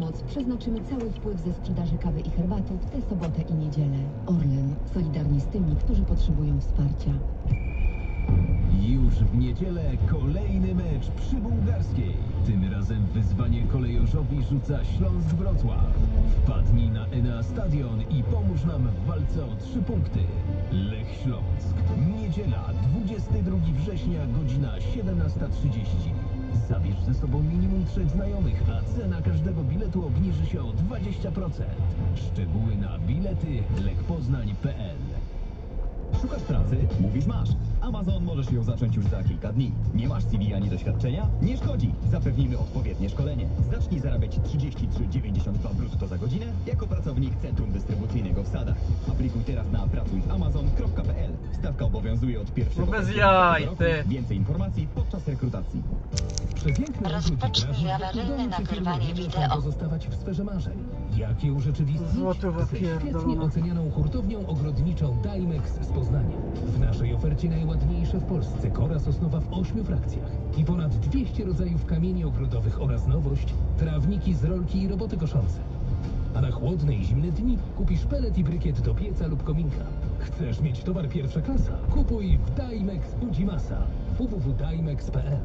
pomoc przeznaczymy cały wpływ ze sprzedaży kawy i herbaty w tę sobotę i niedzielę. Orlen, solidarni z tymi, którzy potrzebują wsparcia. Już w niedzielę kolejny mecz przy Bułgarskiej. Tym razem wyzwanie kolejorzowi rzuca Śląsk Wrocław. Wpadnij na Enea Stadion i pomóż nam w walce o trzy punkty. Lech Śląsk. Niedziela, 22 września, godzina 17.30. Zabierz ze sobą minimum trzech znajomych, a cena każdego biletu obniży się o 20%. Szczegóły na bilety lekpoznań.pl Szukasz pracy? Mówisz masz. Amazon możesz ją zacząć już za kilka dni. Nie masz CV ani doświadczenia? Nie szkodzi. Zapewnimy odpowiednie szkolenie. Zacznij zarabiać 33,92 brutto za godzinę jako pracownik Centrum Dystrybucyjnego w Sadach. Aplikuj teraz na pracuj.amazon.pl. Stawka obowiązuje od 1 No bez jaj, roku. ty. Więcej informacji podczas rekrutacji. Przepiękne Rozpocznij awaryjne nagrywanie wideo. pozostawać w sferze marzeń. Jak je urzeczywistnić? Złotówa Ze świetnie ocenianą hurtownią ogrodniczą Dimex z Poznania. W ofercie najładniejsze w Polsce kora sosnowa w ośmiu frakcjach i ponad 200 rodzajów kamieni ogrodowych oraz nowość, trawniki z rolki i roboty koszące. A na chłodne i zimne dni kupisz pelet i brykiet do pieca lub kominka. Chcesz mieć towar pierwsza klasa? Kupuj w Dimex Udzimasa www.dimex.pl